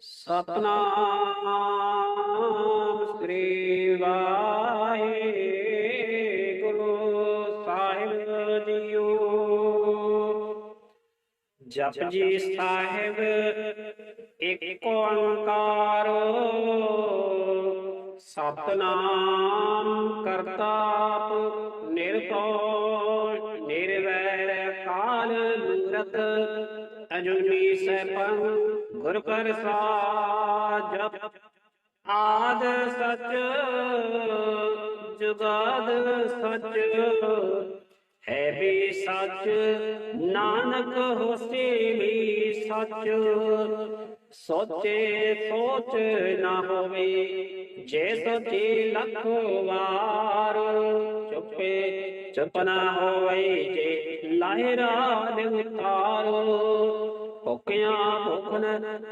ਸਤਨਾਮ ਸ੍ਰੀ ਵਾਹਿਗੁਰੂ ਸਾਹਿਬ ਜੀਓ। ਜਪ ਜੀ ਸਾਹਿਬ ਇੱਕ ਓੰਕਾਰ। ਸਤਨਾਮ ਕਰਤਾ ਪੁਰਖ ਨਿਰਭਉ ਨਿਰਵੈਰ ਕਾਲ ਮੂਰਤ ਅਜੂਨੀ ਸੈਭੰ ਗੁਰ ਪ੍ਰਸਾਦ ਜਪ ਆਦ ਸਚ, ਜੁਗਾਦ ਸਚ। ਹੈ ਵੀ ਸੱਚ, ਨਾਨਕ ਹੋਸੀ ਵੀ ਸੱਚ। ਸੋਚੇ ਸੋਚ ਨਾ ਹੋਵੇ, ਜੇ ਸੋਚੀ ਲੱਖ ਵਾਰ। ਚੁੱਪੇ ਚੁੱਪ ਨਾ ਹੋਵੇ, ਜੇ ਲਾਹਿਰਾ ਦੇ ਉਤਾਰੋ। ਭੁੱਖਿਆਂ ਭੁੱਖਨ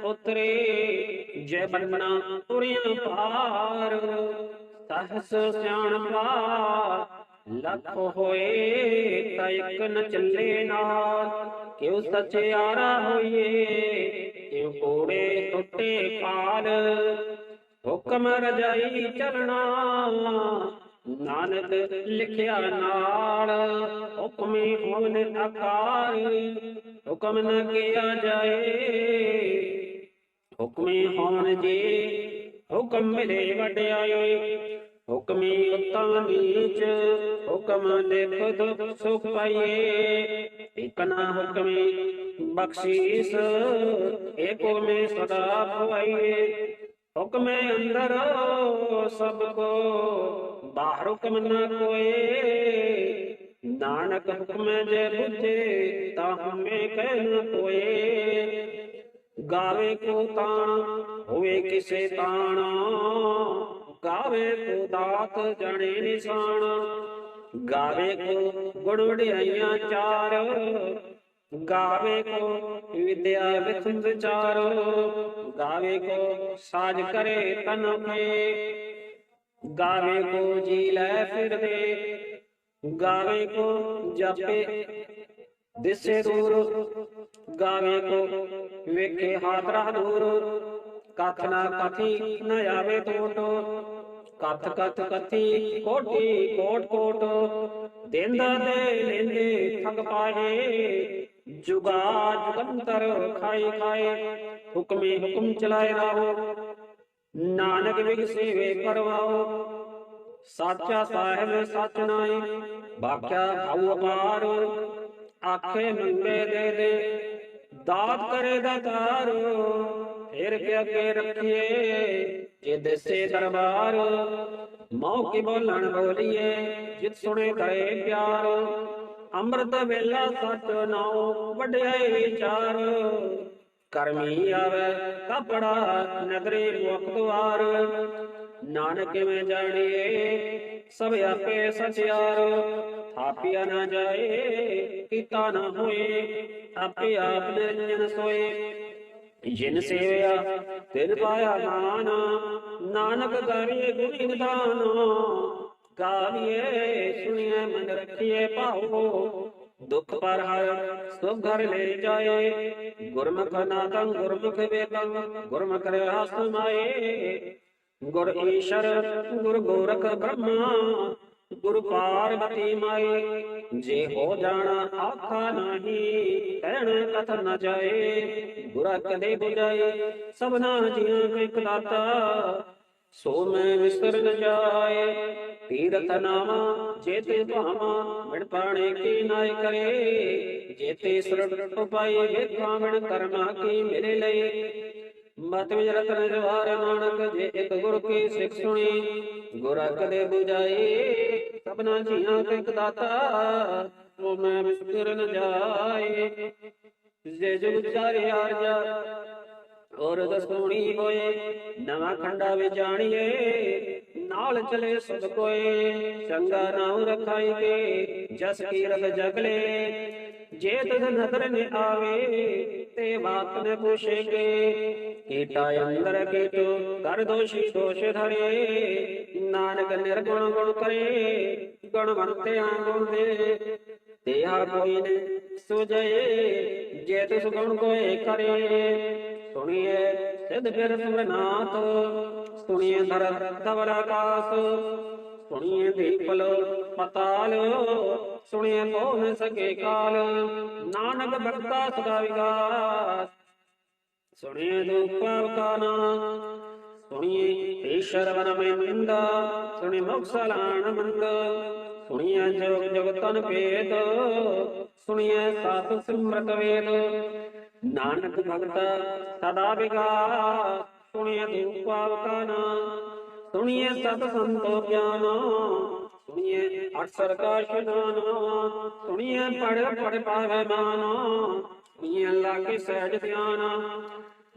ਉਤਰੇ, ਜੈ ਬੰਮਣਾ ਤੁਰਿਆ ਪਾਰ ਸਹਸ ਸਿਆਣਪਾ ਲੱਖ ਹੋਏ ਤਾਂ ਇੱਕ ਨ ਚੱਲੇ ਨਾਲ ਕਿਉ ਸਚਿਆਰਾ ਹੋਈਏ, ਕਿਉ ਕੋੜੇ ਟੁੱਟੇ ਪਾਲ ਹੁਕਮ ਰਜਾਈ ਚਲਣਾ, ਨਾਨਕ ਲਿਖਿਆ ਨਾਲ, ਹੁਕਮੇ ਹੋਵਨ ਆਕਾਰ ਹੁਕਮ ਨਾ ਕੀਆ ਜਾਏ। ਹੁਕਮੇ ਹੋਣ ਜੀ, ਹੁਕਮ ਮਿਲੇ ਵਡਿਆਈ ਹੁਕਮੀ ਉਤਮ ਨੀਚ, ਹੁਕਮ ਲਿਖ ਦੁਖ ਸੁਖ ਪਾਈਏ। ਇਕ ਨਾ ਹੁਕਮੀ ਬਖਸ਼ੀਸ ਏਕੋ ਮੇ ਸਦਾ ਭਵਾਈਏ। ਹੁਕਮੇ ਅੰਦਰ ਸਭ ਕੋ, ਬਾਹਰ ਹੁਕਮ ਨਾ ਕੋਏ। ਨਾਨਕ ਹੁਕਮ ਜੇ ਬੁਝੇ, ਤਾਂ ਹਮੇ ਕਹਿ ਨ ਕੋਏ ਗਾਵੇ ਕੋ ਤਾਣ, ਹੋਵੇ ਕਿਸੇ ਤਾਣ। ਗਾਵੇ ਕੋ ਦਾਤ ਜਣੇ ਨਿਸ਼ਾਨ। ਗਾਵੇ ਕੋ ਗੁਣ ਵਡਿਆਈਆਂ ਚਾਰ। ਗਾਵੇ ਕੋ ਵਿਦਿਆ ਵਿਖੰਦ ਵਿਚਾਰ ਗਾਵੇ ਕੋ ਸਾਜ ਕਰੇ ਤਨ ਕੇ ਗਾਵੇ ਕੋ ਜੀ ਲੈ ਫਿਰਦੇ। ਗਾਵੇ ਕੋ ਜਪੇ, ਦਿਸੇ ਦੂਰ। ਗਾਵੇ ਕੋ ਵੇਖੇ ਹਾਦਰਾ ਦੂਰ। ਕਥ ਨਾ ਕਥੀ ਨ ਆਵੇ ਟੋਟ ਕਥ ਕਥ ਕਥੀ ਕੋਟੀ ਕੋਟ ਕੋਟ। ਦੇਂਦਾ ਦੇ ਲੈਂਦੇ ਠਗ ਪਾਏ। ਜੁਗਾ ਜੁਗੰਤਰ ਖਾਈ ਖਾਏ। ਹੁਕਮੇ ਹੁਕਮ ਚਲਾਏ ਰਾਹੋ। ਨਾਨਕ ਵਿਗ ਸੇਵੇ ਕਰਵਾਓ। ਸਾਚਾ ਸਾਹਿਬ ਸਚ ਨਾਈ ਬਾਖਿਆ ਭਾਉ ਅਪਾਰ ਆਖੇ ਮੰਗੇ ਦੇ ਦੇ ਦਾਤ ਕਰੇ ਦਾਤਾਰ ਫਿਰ ਕੇ ਅੱਗੇ ਰੱਖੀਏ ਜੇ ਦਿਸੇ ਦਰਬਾਰ ਮੌ ਕੀ ਬੋਲਣ ਬੋਲੀਏ ਜਿਤ ਸੁਣੇ ਕਰੇ ਪਿਆਰ ਅੰਮ੍ਰਿਤ ਵੇਲਾ ਸਤ ਨਾਉ ਵਡਿਆਈ ਵਿਚਾਰ ਕਰਮੀ ਆਵੇ ਕਪੜਾ ਨਗਰੇ ਮੁਖ ਦੁਆਰ ਨਾਨਕ ਕਿਵੇਂ ਜਾਣੀਏ ਸਭ ਆਪੇ ਸਚਿਆਰ। ਥਾਪਿਆ ਨਾ ਜਾਏ, ਕੀਤਾ ਨਾ ਹੋਏ। ਆਪੇ ਆਪ ਨਿਰੰਜਨ ਸੋਏ। ਜਿਨ ਸੇਵਿਆ, ਤਿਨ ਪਾਇਆ ਮਾਨ। ਨਾਨਕ ਗਾਵੀਏ ਗੁਣੀ ਨਿਧਾਨ। ਗਾਵੀਏ ਸੁਣੀਏ ਮਨ ਰੱਖੀਏ ਭਾਉ। ਦੁਖ ਪਰ ਹਰ ਸੁਖ ਘਰ ਲੈ ਜਾਏ। ਗੁਰਮੁਖ ਨਾਦੰ ਗੁਰਮੁਖ ਵੇਦੰ। ਗੁਰਮੁਖ ਰਹਾਸ ਮਾਏ ਗੁਰ ਈਸ਼ਰ, ਗੁਰ ਗੋਰਖ ਬ੍ਰਹਮਾ, ਗੁਰ ਪਾਰਵਤੀ ਮਾਈ। ਜੇ ਹੋ ਜਾਣਾ ਆਖਾ ਨਹੀਂ ਕਹਿਣ ਕਥ ਨ ਜਾਏ, ਗੁਰਾ ਕਦੇ ਬੁਝਾਏ, ਸਭਨਾ ਜੀਆਂ ਕੋ ਇਕ ਸੋ ਮੈਂ ਵਿਸਰ ਨ ਜਾਏ, ਤੀਰਥ ਨਾਮਾ ਜੇਤੇ ਭਾਮਾ ਮਿਣ ਪਾਣੇ ਕੀ ਨਾਇ ਕਰੇ। ਜੇਤੇ ਸਰਟ ਪਾਈ ਵੇਖਾਂ ਮਿਣ ਕਰਮਾ ਕੀ ਮੇਰੇ ਲਈ ਮਤ ਵਿਚ ਰਤਨ ਜਵਾਰ ਨਾਨਕ, ਜੇ ਇੱਕ ਗੁਰ ਕੀ ਸਿੱਖ ਸੁਣੀ, ਗੁਰ ਕਦੇ 부ਜਾਈ ਸਭਨਾ ਜੀਆਂ ਕੋ ਇਕ ਦਾਤਾ ਸੋ ਮੈਂ ਵਿਸਰ ਨ ਜਾਏ। ਜੇ ਜੁਗ ਚਾਰੇ ਆਰਜਾ ਔਰ ਦਸੂਣੀ ਹੋਏ, ਨਵਾਂ ਖੰਡਾ ਵਿੱਚ ਨਾਲ ਚਲੇ ਸੁਧ ਕੋਏ, ਚੰਗਾ ਨਾਮ ਰਖਾਈ ਕੇ ਜਸ ਕੀਰਤ ਜਗਲੇ ਜੇ ਤਦ ਨਦਰ ਨੇ ਆਵੇ, ਤੇ ਬਾਤ ਨ ਪੁੱਛੇਗੇ ਕੀਟਾ ਅੰਦਰ ਕੀਟੋ, ਕਰ ਦੋਸ਼ੀ, ਦੋਸ਼ ਧਰੇ। ਨਾਨਕ ਨਿਰਗੁਣ ਗੁਣ ਕਰੇ, ਗੁਣ ਵਰਤਿਆ ਗੁਣ ਦੇ। ਤੇਹਾ ਕੋਈ ਨ ਸੁਜਏ ਜੇ ਤਿਸ ਗੁਣ ਕੋਏ ਕਰੇ। ਸੁਣੀਏ ਸਿਧ ਫਿਰ ਸੁਰਨਾਥ ਸੁਣੀਏ ਧਰ ਧਵਲ ਆਕਾਸ। ਸੁਣੀਏ ਦੀਪਲ ਪਤਾਲ ਸੁਣਿਆ ਕੋ ਨ ਸਕੇ ਕਾਲ। ਨਾਨਕ ਭਗਤਾ ਸਦਾ ਵਿਗਾਸ। ਸੁਣੀਏ ਦੁਖ ਕਾ ਨਾਮ। ਸੁਣੀਏ ਈਸ਼ਰ ਵਨ ਮੈਂ ਨਿੰਦਾ। ਸੁਣੀ ਮੁਖ ਮੰਦ। ਸੁਣੀਏ ਜੋਗ ਜਗਤਨ ਭੇਦ। ਸੁਣੀਏ ਸਾਧ ਸਿਮਰਤ ਵੇਦ। ਨਾਨਕ ਭਗਤ ਸਦਾ ਵਿਗਾਸ। ਸੁਣੀਏ ਦੁਖ ਕਾ ਨਾਮ। ਸੁਣੀਏ ਸਤ ਸੰਤੋ ਗਿਆਨ। ਸੁਣੀਏ ਅਠਸਰ ਕਾ ਇਸ਼ਨਾਨ ਸੁਣੀਏ ਪੜ ਪੜ ਪਾਵੇ ਮਾਨ ਸੁਣੀਏ ਅੱਲਾ ਕੀ ਸਹਿਜ ਧਿਆਨ।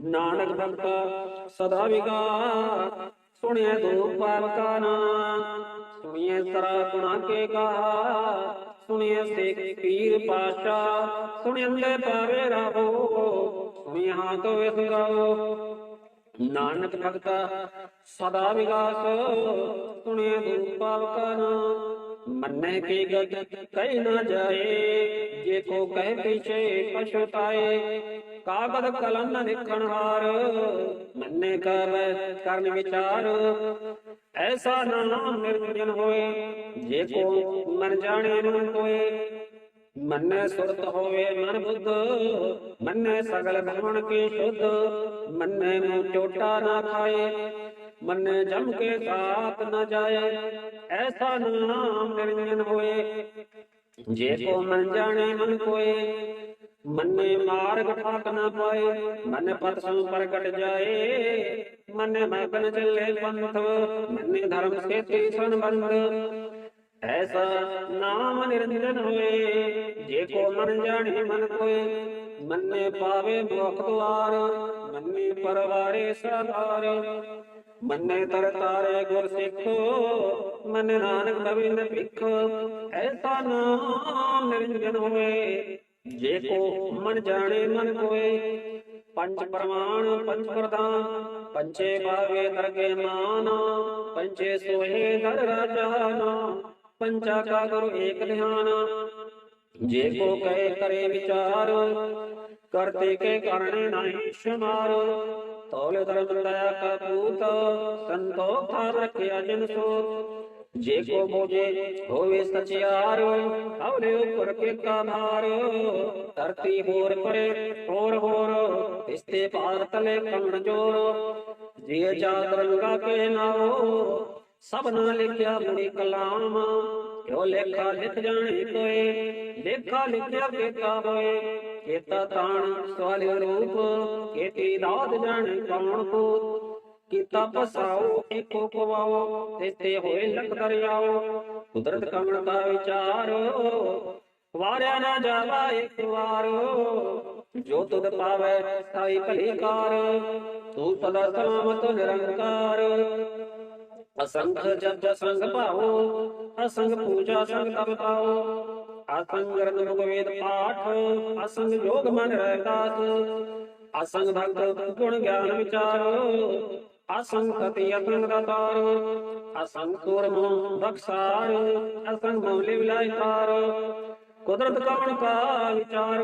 ਨਾਨਕ ਭਗਤ ਸਦਾ ਵਿਗਾਸ ਸੁਣਿਆ ਦੋ ਪਾਵਕਾ ਨਾਮ ਸੁਣਿਐ ਤਰਾ ਗੁਣਾ ਕੇ ਕਹਾ ਸੁਣਿਐ ਸੇ ਪੀਰ ਪਾਸ਼ਾ ਸੁਣਿਐ ਪਾਵੇ ਰਾਹੋ ਸੁਣਿਐ ਹਾਥ ਵਿਸਰਾਓ ਨਾਨਕ ਭਗਤਾ ਸਦਾ ਵਿਗਾਸ ਸੁਣਿਐ ਦੋ ਪਾਵਕਾ ਨਾਮ। ਮੰਨੇ ਕੀ ਗਤ, ਕਹਿ ਨਾ ਜਾਏ, ਜੇ ਕੋ ਕਹਿ ਪਿਛੇ ਪਛਤਾਏ ਕਾਗਦ ਕਲਮ ਨ ਲਿਖਣ ਹਾਰ, ਮੰਨੇ ਕਵੈ ਕਰਨ ਵਿਚਾਰ। ਐਸਾ ਨਾਮ ਨਿਰੰਜਨ ਹੋਏ, ਜੇ ਕੋ ਮਨ ਜਾਣੇ ਨ ਕੋਏ ਮੰਨੇ ਸੁਰਤ ਹੋਵੇ ਮਨ ਬੁੱਧ, ਮੰਨੇ ਸਗਲ ਭਵਨ ਕੀ ਸ਼ੁੱਧ, ਮੰਨੇ ਮੂੰ ਚੋਟਾ ਨਾ ਖਾਏ, ਮੰਨੇ ਜਮ ਕੇ ਸਾਥ ਨ ਜਾਏ, ਐਸਾ ਨਾਮ ਨਿਰੰਜਨ ਹੋਏ। ਜੇ ਕੋ ਮਨ ਜਾਣੇ ਮਨ ਕੋਏ, ਮੰਨੇ ਮਾਰਗ ਠਾਕ ਨਾ ਪਾਏ, ਮਨ ਪਤ ਪ੍ਰਗਟ ਜਾਏ, ਮਨ ਮਗਨ ਚੱਲੇ ਪੰਥ, ਮੰਨੇ ਧਰਮ ਸੇਤੀ ਸੰਬੰਧ ਐਸਾ ਨਾਮ ਨਿਰੰਜਨ ਹੋਏ, ਜੇ ਕੋ ਮਨ ਜਾਣੇ ਮਨ ਕੋਏ, ਮੰਨੇ ਪਾਵੇ ਮੁਖ ਦੁਆਰ, ਮੰਨੇ ਪਰਵਾਰੇ ਸਾਧਾਰ ਮੰਨੇ ਤਰ ਤਾਰੇ ਗੁਰ ਸਿੱਖ, ਮਨ ਨਾਨਕ ਨਵੀਨ ਭਿਖ, ਐਸਾ ਨਾਮ ਨਿਰੰਜਨ ਹੋਏ, ਜੇ ਕੋ ਮਨ ਜਾਣੇ ਮਨ ਕੋਏ, ਪੰਜ ਪ੍ਰਮਾਣ, ਪੰਜ ਪ੍ਰਦਾਨ ਪੰਚੇ ਭਾਵੇ ਦਰਗੇ ਮਾਨਾ ਪੰਚੇ ਸੋਹੇ ਦਰ ਰਾਜਾਨ ਪੰਚਾ ਕਾ ਗੁਰੂ ਏਕ ਧਿਆਨ। ਜੇ ਕੋ ਕਹੇ ਕਰੇ ਵਿਚਾਰ ਕਰਤੇ ਕੇ ਕਰਨੇ ਨਹੀਂ ਸ਼ਮਾਰ। ਤੋਲੇ ਧਰਮ ਦਇਆ ਕਾ ਪੂਤ ਸੰਤੋਖ ਥਾਰ ਰਖਿਆ ਜਨ ਸੋ ਜੇ ਕੋ ਬੋਝੇ ਹੋਵੇ ਸਚਿਆਰ ਹਵਲੇ ਉਪਰ ਕੀਤਾ ਭਾਰ ਧਰਤੀ ਹੋਰ ਪਰੇ, ਹੋਰ ਹੋਰ ਇਸਤੇ ਭਾਰ ਤਲੇ ਕੰਨ ਜੋਰ। ਜੇ ਜਾਤ ਰੰਗਾ ਕੇ ਨਾਓ ਸਭਨਾ ਲਿਖਿਆ ਬੁੜੀ ਕਲਾਮ, ਕਿਉ ਲੇਖਾ ਲਿਖ ਜਾਣੇ ਕੋਏ? ਲੇਖਾ ਲਿਖਿਆ ਕੀਤਾ ਹੋਏ, ਕੀਤਾ ਤਾਣ ਸਵਾਲ ਰੂਪ, ਕੀਤੀ ਦਾਤ ਜਾਣੇ ਕੌਣ ਕੋ? ਕੀਤਾ ਪਸਾਓ ਏਕੋ ਪਵਾਓ ਤਿਸਤੇ ਹੋਏ ਲਖ ਦਰਿਆਓ, ਕੁਦਰਤ ਕਮਣ ਦਾ ਵਿਚਾਰ, ਵਾਰਿਆ ਨਾ ਜਾਵਾ ਇੱਕ ਵਾਰ, ਜੋ ਤੁਧ ਪਾਵੈ ਸਾਈ ਭਲੀ ਕਾਰ, ਤੂੰ ਸਦਾ ਸਲਾਮਤ ਨਿਰੰਕਾਰ। ਅਸੰਖ ਜਪ ਸੰਗ ਭਾਓ ਅਸੰਗ ਪੂਜਾ ਸੰਗ ਤਪ ਪਾਓ ਅਸੰਗ ਰਤਨ ਮੁਖ ਵੇਦ ਪਾਠ, ਅਸੰਗ ਯੋਗ ਮਨ ਰਹਿਤਾਸ ਅਸੰਗ ਭਗਤ ਗੁਣ ਗਿਆਨ ਵਿਚਾਰ, ਅਸੰਗ ਕਤੀ ਅਤੰਗ ਦਾਤਾਰ ਅਸੰਗ ਸੂਰਮ ਬਖਸਾਰ, ਅਸੰਗ ਮੌਲੀ ਵਿਲਾਇਤਾਰ ਕੁਦਰਤ ਕਵਣ ਕਾ ਵਿਚਾਰ,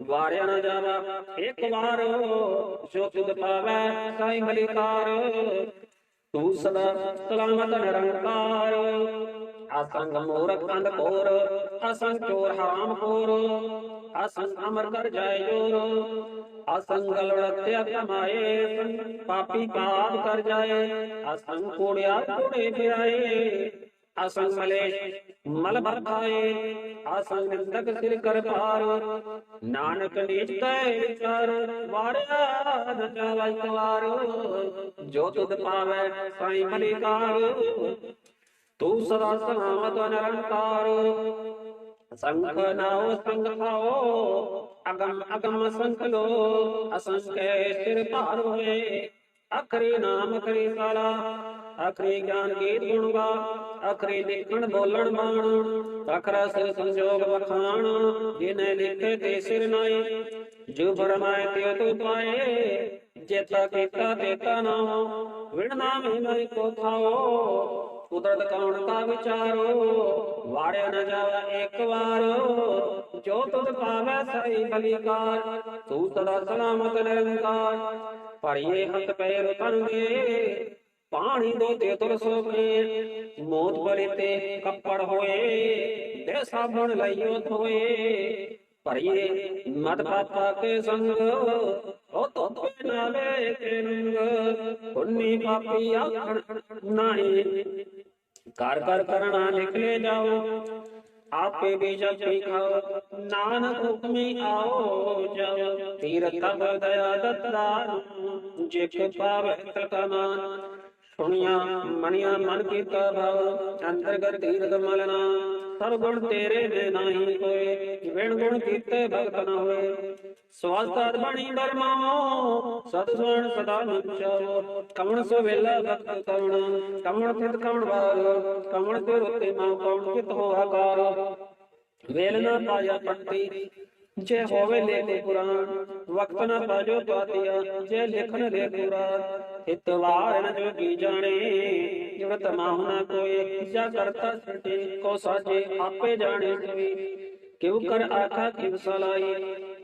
ਵਾਰਿਆ ਨਾ ਜਾਵਾ, ਇੱਕ ਵਾਰ ਜੋ ਤੁਧ ਪਾਵੈ, ਸਾਈ ਮਲਿਕਾਰ ਤੂੰ ਸਦਾ ਸਲਾਮਤ ਨਿਰੰਕਾਰ। ਅਸੰਗ ਮੂਰਖ ਅੰਧ ਕੋਰ, ਅਸੰਗ ਚੋਰ ਹਰਾਮ ਖੋਰ ਅਸੰਗ ਅਮਰ ਕਰ ਜਾਏ ਜੋਰ। ਅਸੰਗ ਲੜਤਿਆ ਕਮਾਏ ਪਾਪੀ ਪਾਪ ਕਰ ਜਾਏ। ਅਸੰਗ ਕੋੜਿਆ ਕੋੜੇ ਫਿਰਾਏ। ਅਸੰਗ ਮਲੇਸ਼ ਮਲ ਭਰਖਾਏ ਅਸੰਗ ਨਿੰਦਕ ਸਿਰ ਕਰ ਪਾਰ ਨਾਨਕ ਨੀਚ ਤੈ ਵਿਚਾਰ, ਵਾਰਿਆ ਨ ਜਾਵੈ ਜੋ ਤੁਧ ਪਾਵੈ ਸਾਈ ਮਲਿਕਾਰ ਤੂੰ ਸਦਾ ਸਲਾਮਤ ਨਿਰੰਕਾਰ। ਸੰਖ ਨਾਉ, ਸੰਗ ਖਾਓ ਅਗਮ ਅਗਮ ਸੰਖ ਲੋ। ਕੈ ਸਿਰ ਭਾਰ ਹੋਏ, ਅਖਰੀ ਨਾਮ ਕਰੀ ਸਾਲਾ। ਅਖਰੀ ਗਿਆਨ ਗੀਤ ਗੁਣ ਗਾ ਅਖਰੀ ਲਿਖਣ ਬੋਲਣ ਬਾਣ ਅਖਰਾ ਸਿਰ ਸੰਜੋਗ ਵਖਾਣ, ਜਿਨੇ ਲਿਖੇ ਤੇ ਸਿਰ ਨਾਈ ਜੋ ਫਰਮਾਏ ਤੇ ਤੂੰ ਪਾਏ, ਜੇਤਾ ਕੀਤਾ ਤੇਤਾ ਨਾ ਵਿਣ ਨਾਮ ਹੀ ਕੋ ਖਾਓ, ਕੁਦਰਤ ਕੌਣ ਕਾ ਵਿਚਾਰੋ। ਵਾੜਿਆ ਨ ਜਾਵੇ ਇੱਕ ਵਾਰ, ਜੋ ਤੁਧ ਪਾਵੈ ਸਹੀ ਬਲੀਕਾਰ। ਤੂੰ ਸਦਾ ਸਲਾਮਤ ਨਿਰੰਕਾਰ। ਪੜੀਏ ਹੱਥ ਪੈਰ ਤਨ ਦੇ ਪਾਣੀ ਦੋ ਤੇ ਤੁਰ ਸੋਕੇ ਮੋਤ ਬਰੇ ਤੇ ਕੱਪੜ ਹੋਏ ਦੇ ਸਾਬਣ ਲਈਓ ਧੋਏ। ਭਰੀਏ ਮਦ ਪਾਪਾ ਕੇ ਸੰਗ, ਉਹ ਤੋਪੇ ਨਾਲੇ ਕੇ ਰੰਗ। ਪੁੰਨੀ ਪਾਪੀ ਆਖਣ, ਨਾਹੀ ਕਰ ਕਰ ਕਰਣਾ ਨਿਕਲੇ ਜਾਓ। ਆਪੇ ਵੀ ਜਪੀ ਖਾਓ, ਨਾਨਕ ਹੁਕਮੀ ਆਓ ਜਾਓ। ਤੀਰਥ ਤਬ ਦਇਆ ਦਤਾਰ ਜੇ ਪਾਵੇ ਤਲਕਮਾਨ ਸੁਣਿਆ ਮਣੀਆਂ ਮਨ ਕੀਤਾ ਭਾਵ, ਅੰਤਰਗਤ ਤੀਰਥ ਮਲਨਾ। ਸਭ ਗੁਣ ਤੇਰੇ ਦੇ ਨਹੀਂ ਹੋਏ ਵਿਣ ਗੁਣ ਕੀਤੇ ਭਗਤ ਨ ਹੋਏ। ਸਵਾਸਤਾਦ ਬਣੀ ਬਰਮਾਓ ਸਤ ਸੁਣ ਸਦਾ ਨਚਾਵੋ ਕਵਣ ਸੋ ਵੇਲਾ ਭਗਤ ਕਵਣ ਕਵਣ ਤਿਤ ਕਵਣ ਵਾਰ ਕਵਣ ਤੇ ਰੁਤੇ ਮਾ ਕਵਣ ਕਿਤ ਹੋ ਆਕਾਰ ਵੇਲ ਨਾ ਪਾਇਆ ਪੰਤੀ ਜੇ ਹੋਵੇ ਲੇਖ ਪੁਰਾਣ, ਵਕਤ ਨਾ ਪਾਜੋ ਪਾਤਿਆ, ਜੇ ਲਿਖਨ ਲੇ ਪੁਰਾਣ। ਹਿਤਵਾਰ ਜੋਗੀ ਜਾਣੇ ਜਿਵ ਤਮਾਹੁ ਕੋਈ ਜਾ ਕਰਤਾ ਸਟੇ ਕੋ ਸਾਜੇ ਆਪੇ ਜਾਣੇ ਸੋਈ ਕਿਉ ਕਰ ਆਖਾ ਕਿਵ ਸਲਾਈ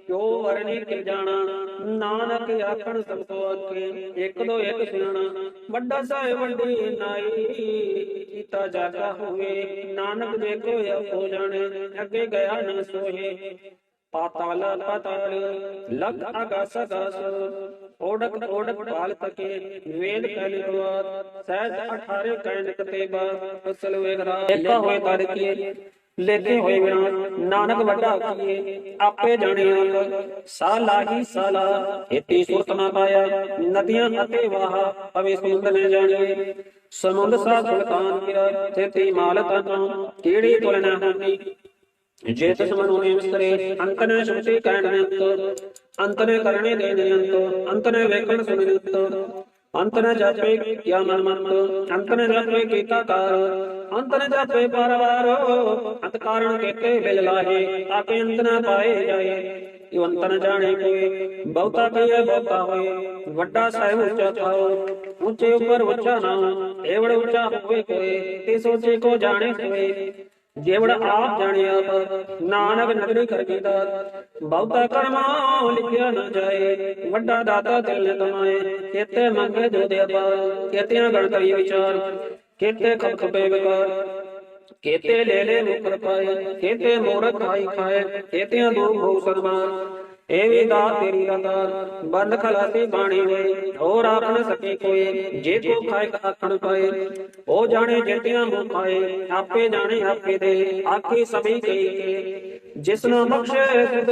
ਕਿਉ ਵਰਣੀ ਕਿ ਜਾਣਾ? ਨਾਨਕ ਆਖਣ ਸਭ ਕੋ ਆਖੇ ਇੱਕ ਦੋ ਇੱਕ ਸਿਆਣਾ ਵੱਡਾ ਸਾਹਿਬ ਵੱਡੀ ਨਾਈ, ਕੀਤਾ ਜਾਗਾ ਹੋਵੇ। ਨਾਨਕ ਦੇ ਕੋ ਆਪੋ ਜਾਣੇ, ਅੱਗੇ ਗਿਆ ਨਾ ਸੋਹੇ। ਪਾਤਾਲ ਪਾਤਾਲ, ਲਗ ਆਕਾਸ ਆਕਾਸ ਓੜਕ ਓੜਕ ਪਾਲ ਤਕੇ ਵੇਦ ਕਲ ਗਵਾਤ ਸਹਿਜ 18 ਕੈਨਕ ਤੇ ਬਾ ਫਸਲ ਵੇਗਰਾ ਏਕਾ ਹੋਏ ਤੜ ਕੀਏ। ਲੇਕੇ ਹੋਏ ਵਿਨਾਸ਼ ਨਾਨਕ ਵੱਡਾ ਕੀਏ। ਆਪੇ ਜਾਣੇ ਆਪ ਸਾ ਲਾਹੀ ਸਾਲਾ ਇਤੀ ਸੁਰਤ ਨਾ ਪਾਇਆ। ਨਦੀਆਂ ਅਤੇ ਵਾਹ ਅਵੇ ਸਮੁੰਦ ਨੇ ਜਾਣੇ। ਸਮੁੰਦ ਸਾ ਸੁਲਤਾਨ ਕਿਰਾ ਤੇਤੀ ਮਾਲ ਤਨ ਕਿਹੜੀ ਤੁਲਨਾ ਹੋਣੀ ਜੇ ਤਿਸ ਮਨੁ ਨੇ ਅੰਤ ਨੇ ਸੁਣਤੇ ਕਹਿਣ ਨਿਤ ਅੰਤ ਨੇ ਕਰਨੇ ਦੇ ਨਿਯੰਤ, ਅੰਤ ਨੇ ਵੇਖਣ ਸੁਣ ਨਿਤ ਅੰਤ ਨੇ ਜਾਪੇ ਕਿਆ ਮਨ ਮੰਤ, ਅੰਤ ਨੇ ਜਾਪੇ ਕੀਤਾ ਕਾਰ। ਅੰਤ ਨੇ ਜਾਪੇ ਪਰਵਾਰ ਅੰਤ ਕਾਰਣ ਕੀਤੇ ਬਿਲ ਲਾਹੇ ਤਾਕੇ ਅੰਤ ਨਾ ਪਾਏ ਜਾਏ। ਇਹ ਅੰਤ ਨ ਜਾਣੇ ਕੋਈ, ਬਹੁਤਾ ਕਹੀਏ ਬਹੁਤਾ ਹੋਏ। ਵੱਡਾ ਸਾਹਿਬ ਉੱਚਾ ਥਾਓ, ਉੱਚੇ ਉੱਪਰ ਉੱਚਾ ਨਾ ਏਵੜ ਉੱਚਾ ਹੋਵੇ ਕੋਈ, ਤੇ ਸੋਚੇ ਕੋ ਜਾਣੇ ਸੋਏ ਜੇਵੜ ਆਪ ਜਾਣਿਆ ਨਾਨਕ ਨਗਰੀ ਕਰ ਕੀਤਾ ਬਹੁਤਾ ਕਰਮਾ ਲਿਖਿਆ ਨਾ ਜਾਏ, ਵੱਡਾ ਦਾਤਾ ਦਿਲ ਨੇ ਤਮਾਏ ਕਿਤੇ ਮੰਗੇ ਜੋ ਦੇ ਅਪਾਰ ਕਿਤਿਆਂ ਗਣ ਕਰੀ ਵਿਚਾਰ। ਕਿਤੇ ਖਪ ਖਪੇ ਵਿਕਾਰ। ਕੇਤੇ ਲੈ ਲੈ ਮੁਕਰ ਪਾਏ, ਕੇਤੇ ਮੋਰਤ ਖਾਈ ਖਾਏ, ਕੇਤਿਆਂ ਦੋ ਹੋ ਸਰਮਾਨ ਇਹ ਵੀ ਦਾ ਤੇਰੀ ਰੰਦਾਰ ਬੰਦ ਖਲਾਸੀ ਬਾਣੀ ਹੋਏ ਹੋਰ ਆਪ ਸਕੇ ਕੋਈ, ਜੇ ਕੋ ਖਾਏ ਆਖਣ ਪਾਏ। ਉਹ ਜਾਣੇ ਜਿਤਿਆਂ ਮੁਖ ਆਪੇ ਜਾਣੇ ਆਪੇ ਦੇ, ਆਖੀ ਸਭੀ ਕਈ ਕੇ ਜਿਸਨੂੰ ਬਖਸ਼ੇ ਸਿਧ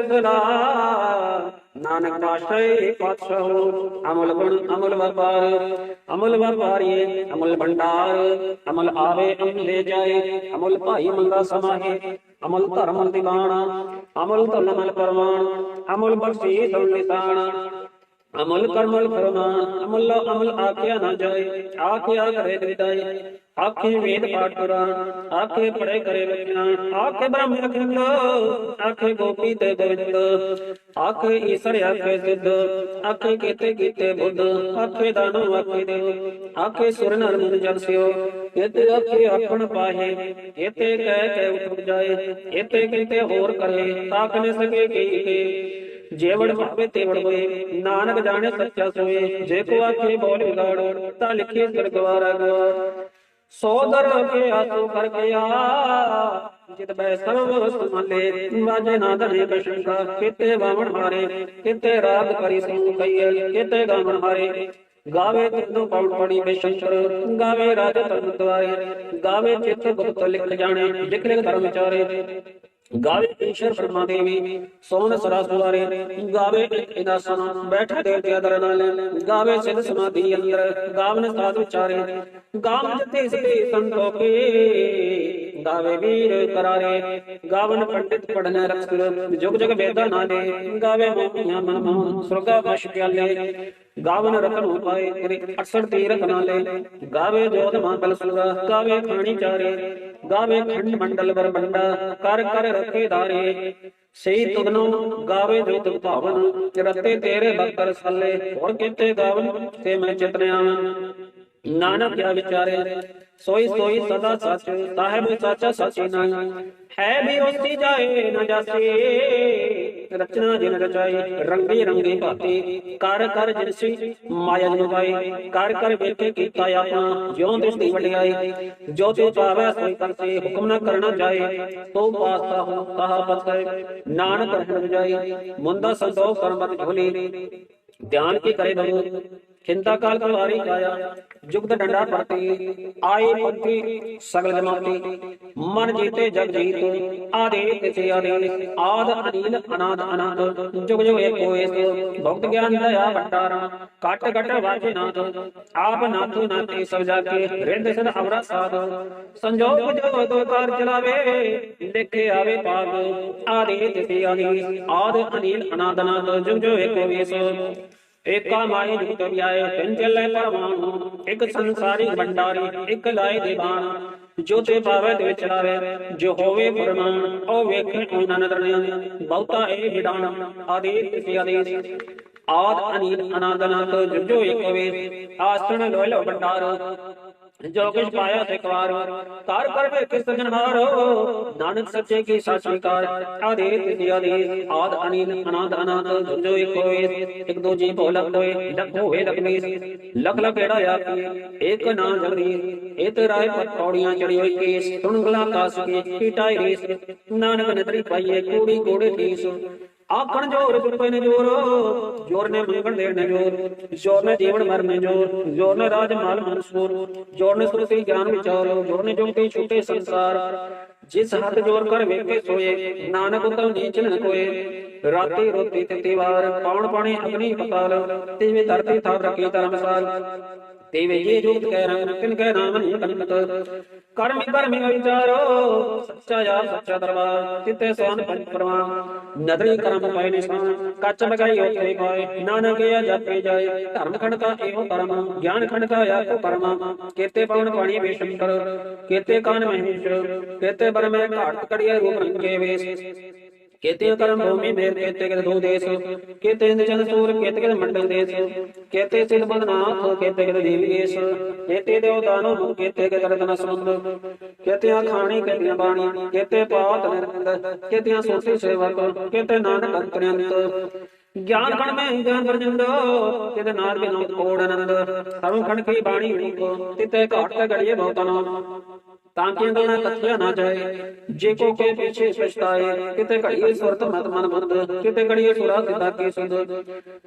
ਨਾਨਕ ਪਾਸ਼ੇ ਪਾਤਸ਼ਾਹ ਅਮਲ ਗੁਣ ਅਮਲ ਵਪਾਰ। ਅਮਲ ਵਪਾਰੀਏ, ਅਮਲ ਭੰਡਾਰ। ਅਮਲ ਆਵੇ, ਅਮਲ ਲੈ ਜਾਏ, ਅਮਲ ਭਾਈ ਮੰਗਾ ਸਮਾਹੇ। ਅਮਲ ਧਰਮ ਦਿਵਾਣਾ ਅਮਲ ਧਰਮ ਮਲ ਪਰਮਾਨ ਅਮਲ ਬਖਸ਼ੀ ਧਨ ਨਿਤਾਣਾ ਅਮਲ ਕਰਮਲ ਫਰਮਾਨ, ਅਮਲ ਅਮਲ ਆਖਿਆ ਨਾ ਜਾਏ, ਆਖਿਆ ਕਰੇ ਵਿਦਾਈ ਆਖੇ ਵੇਦ ਪਾਠ ਕੁਰਾਨ, ਆਖੇ ਪੜੇ ਕਰੇ ਵਿਗਿਆਨ ਆਖੇ ਬ੍ਰਹਮ ਅਖੰਡ, ਆਖੇ ਗੋਪੀ ਤੇ ਗੋਵਿੰਦ ਆਖੇ ਈਸ਼ਰ ਆਖੇ ਸਿੱਧ, ਆਖੇ ਕੀਤੇ ਕੀਤੇ ਬੁੱਧ, ਆਖੇ ਦਾਨੋ ਆਖੇ ਦੇਵ, ਆਖੇ ਸੁਰ ਨਰ ਮਨ ਜਨ ਸਿਓ। ਇਤੇ ਆਖੇ ਆਖਣ ਪਾਹੇ, ਇਤੇ ਕਹਿ ਕੇ ਉਠ ਜਾਏ, ਇਤੇ ਕਿਤੇ ਹੋਰ ਕਰੇ ਤਾਕ ਨ ਸਕੇ ਕੀ ਕੇ। ਜੇਵੜ ਭਾਵੇ ਤੇਵੜ ਹੋਏ ਨਾਨਕ ਜਾਣੇ ਸੱਚਾ ਸੋਏ, ਜੇ ਕੋ ਆਖੇ ਬੋਲ ਵਿਗਾੜ, ਤਾਂ ਲਿਖੇ ਸਰਗਵਾਰਾ ਗਵਾ। ਸੋ ਦਰ ਕੇ ਆਸੂ ਕਰ ਗਿਆ, ਜਿਤ ਬੈ ਸਰਵ ਸੁਮਲੇ ਬਾਜੇ ਨਾ ਧਨੇ ਕਸ਼ੰਕਾ ਕਿਤੇ ਬਾਵਣ ਹਾਰੇ, ਕਿਤੇ ਰਾਗ ਕਰੀ ਸਿੰਘ ਕਈਏ, ਕਿਤੇ ਗਾਵਣ ਹਾਰੇ। ਗਾਵੇ ਤਿੰਨੋਂ ਪੌਣ ਪੜੀ ਬੇਸ਼ੰਕਰ, ਗਾਵੇ ਰਾਜ ਤਨ ਦਵਾਰੇ, ਗਾਵੇ ਚਿੱਤ ਗੁਪਤ ਲਿਖ ਜਾਣੇ ਲਿਖ ਲਿਖ ਧਰਮ ਚਾਰੇ। ਗਾਵੇ ਈਸ਼ਰ ਪਰਮਾ ਦੇਵੀ ਸੋਨ ਸਰਾ ਗਾਵੇ ਇਹਦਾ ਸਨ ਦੇਵਤੇ ਅਦਰ ਨਾਲ, ਗਾਵੇ ਸਿਧ ਸਮਾਧੀ ਅੰਦਰ, ਗਾਵਨ ਸਾਧ ਵਿਚਾਰੇ, ਗਾਵਨ ਜਤੇ ਸੇ ਸੰਤੋਖੇ ਗਾਵੇ ਵੀਰ ਕਰਾਰੇ, ਗਾਵਨ ਪੰਡਿਤ ਪੜਨ ਰਸਲ ਜੁਗ ਜੁਗ ਵੇਦਾਂ ਨਾਲੇ, ਗਾਵੇ ਮੋਹੀਆਂ ਮਨ ਮੋਹਨ ਸੁਰਗਾ ਵਸ਼ ਪਿਆਲੇ, ਗਾਵਨ ਰਤਨ ਉਪਾਏ 68 ਤੀਰਥ ਨਾਲੇ, ਗਾਵੇ ਜੋਤ ਮੰਗਲ ਸੁਰਾ ਗਾਵੇ ਖਾਣੀ ਚਾਰੇ ਗਾਵੇ ਖੰਡ ਮੰਡਲ ਵਰ ਕਰ ਕਰ ਰੱਖੇ ਧਾਰੇ। ਸਹੀ ਤੁਗਨੋ ਗਾਵੇ ਜੋ ਤੁਗ ਭਾਵਨ, ਰਤੇ ਤੇਰੇ ਭਗਤ ਰਸਾਲੇ ਹੋਰ ਕਿਤੇ ਗਾਵਨ, ਤੇ ਮੈਂ ਚਿਤਨਿਆ। ਨਾਨਕ ਕਿਆ ਵਿਚਾਰੇ? ਸੋਈ ਸੋਈ ਸਦਾ ਸੱਚ, ਸਾਹਿਬ ਸੱਚਾ, ਸੱਚੀ ਨਾਈ। ਹੈ ਵੀ ਉਸੀ ਜਾਏ ਨਾ ਜਾਸੀ ਰਚਨਾ ਜਿਨ ਰਚਾਈ ਰੰਗੀ ਰੰਗੀ ਭਾਤੀ। ਕਰ ਕਰ ਜਿਨਸੀ ਮਾਇਆ ਜੁਗਾਈ ਕਰ ਕਰ ਵੇਖੇ ਕੀਤਾ ਆਪਣਾ ਜਿਉਂ ਦਿਸਦੀ ਵਡਿਆਈ ਜੋ ਤੇ ਪਾਵੈ ਸੋਈ ਕਰਤੇ, ਹੁਕਮ ਨਾ ਕਰਨਾ ਜਾਏ। ਤੋ ਪਾਸਾ ਹੋ ਕਹਾ ਪਤੈ ਨਾਨਕ ਰਹਿਣ ਜਾਈ ਮੁੰਦਾ ਸੰਤੋਖ ਕਰਮਤ ਝੋਲੀ। ਧਿਆਨ ਕੀ ਕਰੇ ਬਬੂ ਖਿੰਤਾ ਕਾਲ ਕੁਵਾਰੀ ਕਾਇਆ ਜੁਗਤ ਡੰਡਾ ਪਰਤੀ, ਆਏ ਪੰਥੀ, ਸਗਲ ਜਮਾਤੀ, ਮਨ ਜੀਤੇ, ਜਗ ਜੀਤ, ਆਦੇ ਤਿਸੇ ਆਦੇ, ਆਦ ਅਨੀਲ ਅਨਾਦ ਅਨੰਤ ਜੁਗ ਜੁਗ ਏਕ ਹੋਏ ਭਗਤ ਗਿਆਨ ਦਇਆ ਵਟਾਰਾ ਕਟ ਕਟ ਵਾਜੇ ਨਾਥ, ਆਪ ਨਾਥੂ ਨਾਤੇ ਸਭ ਜਾ ਕੇ ਰਿੰਦ ਸਦ ਅਮਰਾ ਸਾਧ, ਸੰਜੋਗ ਜੋ ਦੋ ਕਾਰ ਚਲਾਵੇ, ਲਿਖੇ ਆਵੇ ਪਾਗ, ਆਦੇ ਤਿਸੇ ਆਦੇ ਆਦ ਅਨੀਲ ਅਨਾਦ ਅਨੰਤ ਜੁਗ ਜੁਗ ਏਕ ਹੋਏ ਏਕਾ ਮਾਈ ਜੁਗਤ ਵਿਆਏ ਤਿੰਨ ਚੱਲੇ ਪਰਮਾਣੂ ਇੱਕ ਸੰਸਾਰੀ ਭੰਡਾਰੀ, ਇੱਕ ਲਾਏ ਦੀਵਾਨ ਜੋ ਤੇ ਪਾਵੇ ਤੇ ਵਿਚਾਰੇ ਜੋ ਹੋਵੇ ਪਰਮਾਨ ਉਹ ਵੇਖੇ ਉਹਨਾਂ ਨਦਰ ਬਹੁਤਾ ਇਹ ਵਿਡਾਨ ਆਦੇਸ ਤੇ ਆਦੇਸ ਆਦ ਅਨੀਲ ਅਨੰਦ ਅਨੰਤ ਜੁਗ ਜੋ ਇੱਕ ਹੋਵੇ ਆਸਣ ਲੋਇ ਲੋ ਭੰਡਾਰ। ਜੋ ਕਿਛ ਪਾਇਆ ਤੇ ਕਵਾਰ ਕਰ ਕਰ ਵੇਖੇ ਸਜਣਹਾਰ ਨਾਨਕ ਸੱਚੇ ਕੀ ਸੱਚ ਵਿਕਾਰ? ਆਦੇ ਤਿਥਿ ਆਦੇ ਆਦ ਅਨੀਲ ਅਨੰਦ ਅਨੰਤ ਜੋ ਇੱਕ ਹੋਏ ਇੱਕ ਦੋ ਜੀ ਭੋ ਹੋਏ ਲਖ ਹੋਏ ਲਖਨੀ ਲਖ ਲਖ ਕਿਹੜਾ ਆਪੀ? ਇੱਕ ਨਾ ਜਗਦੀ ਇਹ ਤੇ ਰਾਏ ਪਰ ਪੌੜੀਆਂ ਚੜੀ ਹੋਈ ਕੇਸ ਸੁਣ ਗਲਾ ਕਾਸ ਕੇ ਕੀਟਾਈ ਰੀਸ ਨਾਨਕ ਨਦਰੀ ਪਾਈਏ, ਕੂੜੀ ਕੋੜੇ ਠੀਸ ਆਖਣ ਜੋਰ ਜੁਪੇ ਨੇ ਜੋਰ ਜੋਰ ਨੇ ਮੰਗਣ ਦੇਣ ਨੇ ਜੋਰ ਜੋਰ ਨੇ ਜੀਵਨ ਮਰਨ ਨੇ ਜੋਰ ਜੋਰ ਨੇ ਰਾਜ ਮਾਲ ਮਨਸੂਰ ਜੋਰ ਨੇ ਸੁਰਤੀ ਗਿਆਨ ਵਿਚਾਰ, ਜੋਰ ਨੇ ਜੁਗਤੀ ਛੁਟੇ ਸੰਸਾਰ। ਜਿਸ ਹੱਥ ਜੋਰ ਕਰ ਵੇਖੇ ਸੋਏ, ਨਾਨਕ ਉਤਮ ਨੀਚ ਨ ਕੋਏ। ਰਾਤੀ ਰੋਤੀ ਤੇ ਤਿਵਾਰ ਪੌਣ ਪਾਣੀ ਅਗਨੀ ਪਤਾਲ, ਤੇਵੇ ਧਰਤੀ ਥਾਪ ਰਖੀ ਧਰਮਸਾਲ ਤੇਵੇ ਜੇ ਜੋਤ ਕਹਿ ਰੰਗ, ਤਿਨ ਕਹਿ ਨਾਮ ਕੰਤ ਕਰਮੀ ਕਰਮੀ ਵਿਚਾਰੋ, ਸੱਚਾ ਯਾਰ ਸੱਚਾ ਦਰਬਾਰ, ਤਿਤੇ ਸੋਨ ਪੰਜ ਪਰਵਾਨ ਨਦਰੀ ਕਰਮ ਪਾਏ ਨਿਸ਼ਾਨ ਕੱਚ ਲਗਾਈ ਉਥੇ ਪਾਏ। ਨਾਨਕ ਇਹ ਜਪੇ ਜਾਏ, ਧਰਮ ਖੰਡ ਕਾ ਇਹੋ ਪਰਮ ਗਿਆਨ ਖੰਡ ਕਾ ਆਕੋ ਪਰਮ ਕੇਤੇ ਪਵਨ ਪਾਣੀ ਵੇਸ਼ਮ ਕੇਤੇ ਕਾਨ ਮਹਿਸ਼ ਕੇਤੇ ਬਰ ਮੈਂ ਘਾਟ ਕੜੀਏ ਰੂਪ ਰੰਗੇ ਵੇਸ। ਕੇਤੇ ਕਰਮ ਭੂਮੀ ਮੇਰ ਕੇਤੇ ਕੇ ਦੋ ਦੇਸ। ਕੇਤੇ ਇੰਦ ਚੰਦ ਸੂਰ ਕੇਤੇ ਕੇ ਮੰਡਲ ਦੇਸ। ਕੇਤੇ ਸਿਲ ਬਦਨਾਥ ਕੇਤੇ ਕੇ ਦੇਵੀਸ ਕੇਤੇ ਦੇਵ ਦਾਨੋ ਕੇਤੇ ਕੇ ਕਰਦਨ ਸਮੁੰਦ ਕੇਤੇ ਖਾਣੀ ਕੇਤੇ ਬਾਣੀ ਕੇਤੇ ਪਾਤ ਨਿਰੰਦ ਕੇਤੇ ਸੋਤੀ ਸੇਵਕ। ਕੇਤੇ ਗਿਆਨ ਕਣ ਮੈਂ ਗਿਆਨ ਵਰਜੰਦ ਕਿਤੇ ਨਾਰ ਬਿਨੋ ਕੋੜ ਆਨੰਦ। ਸਰਵ ਖੰਡ ਕੀ ਬਾਣੀ ਊਕ ਤਿਤੇ ਘਾਟ ਤੇ ਗੜੀਏ ਬਹੁਤਨ ਤਾਂ ਕਿ ਗਾਣਾ ਕਥਿਆ ਨਾ ਜਾਏ? ਜੇ ਕੋ ਕੇ ਪਿਛੇ ਪਛਤਾਏ ਕਿਤੇ ਘੜੀਏ ਸੁਰਤ ਮਤ ਮਨ ਬੰਦ ਕਿਤੇ ਘੜੀਏ ਸੁਰਾ ਸਿਧਾ ਕੀ ਸੁਧ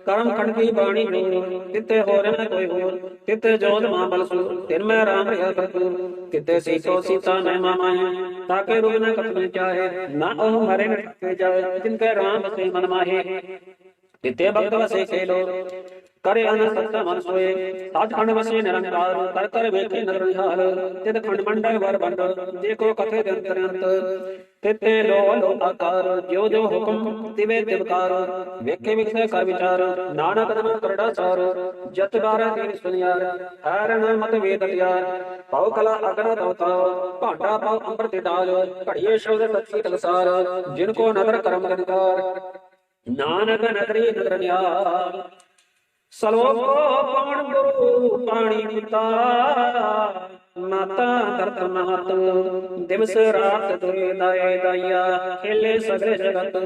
ਕਰਮ ਖੰਡ ਕੀ ਬਾਣੀ ਹੋ ਕਿਤੇ ਹੋਰ ਨਾ ਕੋਈ ਹੋਰ ਕਿਤੇ ਜੋਤ ਮਾਂ ਬਲ ਸੁ ਤਿਨ ਮੈਂ ਰਾਮ ਰਿਆ ਕਰਤੂ ਕਿਤੇ ਸੀਤੋ ਸੀਤਾ ਮੈਂ ਮਾਮਾਇਆ ਤਾਂ ਕਿ ਰੂਪ ਨਾ ਕਤਨ ਚਾਹੇ ਨਾ ਉਹ ਮਰੇ ਨ ਜਾਏ। ਜਿਨ ਕੈ ਰਾਮ ਸੇ ਮਨ ਮਾਹੇ ਤਿਤੇ ਭਗਤ ਵਸੇ ਖੇਲੋ। ਕਰੇ ਅਨ ਸੱਚਾ ਮਨ ਸੋਏ। ਸਾਧ ਖੰਡ ਵਸੇ ਨਿਰੰਕਾਰ, ਕਰ ਕਰ ਵੇਖੇ ਨਦਰ ਨਿਹਾਲ। ਤਿਤ ਖੰਡ ਮੰਡਲ ਵਰ ਬੰਡ ਦੇਖੋ ਕਥੇ ਦੇ ਅੰਤਰ ਅੰਤ। ਤਿਤੇ ਲੋ ਲੋ ਆਕਾਰ ਜੋ ਜੋ ਹੁਕਮ, ਤਿਵੇ ਤਿਵਕਾਰ ਵੇਖੇ ਵਿਖੇ ਕਰ ਵਿਚਾਰ, ਨਾਨਕ ਦਮ ਕਰੜਾ ਚਾਰ ਜਤ ਬਾਰਾ ਤੀਨ ਸੁਨਿਆਰ ਹਰਨ ਮਤ ਵੇਦ ਤਿਆਰ। ਭਉ ਕਲਾ ਅਗਨ ਤਵਤਾ ਭਾਂਡਾ ਪਾਉ ਅੰਬਰ ਤੇ ਡਾਲ। ਘੜੀਏ ਸ਼ਬਦ ਸੱਚੀ ਤਲਸਾਰ, ਜਿਨ ਕੋ ਨਦਰ ਕਰਮ ਗਨਕਾਰ ਨਾਨਕ ਨਦਰੀ ਨਦਰ ਨਿਆਰ ਸਲੋਕ ਪਵਨ ਗੁਰੂ ਪਾਣੀ ਪਿਤਾ ਮਾਤਾ ਦਰਤ ਮਹਤ ਦਿਵਸ ਰਾਤ ਦੁਰੇ ਦਾਏ ਦਾਇਆ ਖੇਲੇ ਸਗਲੇ ਜਗਤ,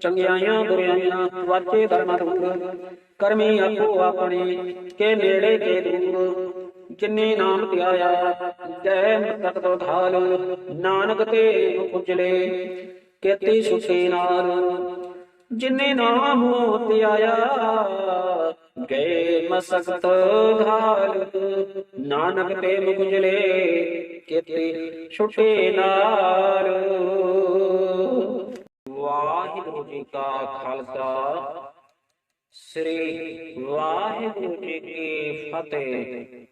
ਚੰਗਿਆਈਆਂ ਬੁਰਿਆਈਆਂ ਵਾਚੇ ਧਰਮ ਧੂਰ ਕਰਮੀ ਆਪੋ ਆਪਣੀ, ਕੇ ਨੇੜੇ ਕੇ ਦੂਰ। ਜਿਨੇ ਨਾਮ ਧਿਆਇਆ, ਜੈ ਮਤਕ ਤੋਂ ਧਾਲ ਨਾਨਕ ਤੇ ਉਜਲੇ, ਕੇਤੀ ਸੁਖੀ ਨਾਲ। ਜਿਨੇ ਨਾਮ ਧਿਆਇਆ ਗਏ ਮਸਕਤ ਘਾਲ ਨਾਨਕ ਤੇ ਮੁਗਜਲੇ ਕਿਤੇ ਛੁਟੇ ਨਾਲ। ਵਾਹਿਗੁਰੂ ਜੀ ਕਾ ਖਾਲਸਾ, ਸ੍ਰੀ ਵਾਹਿਗੁਰੂ ਜੀ ਕੀ ਫਤਿਹ।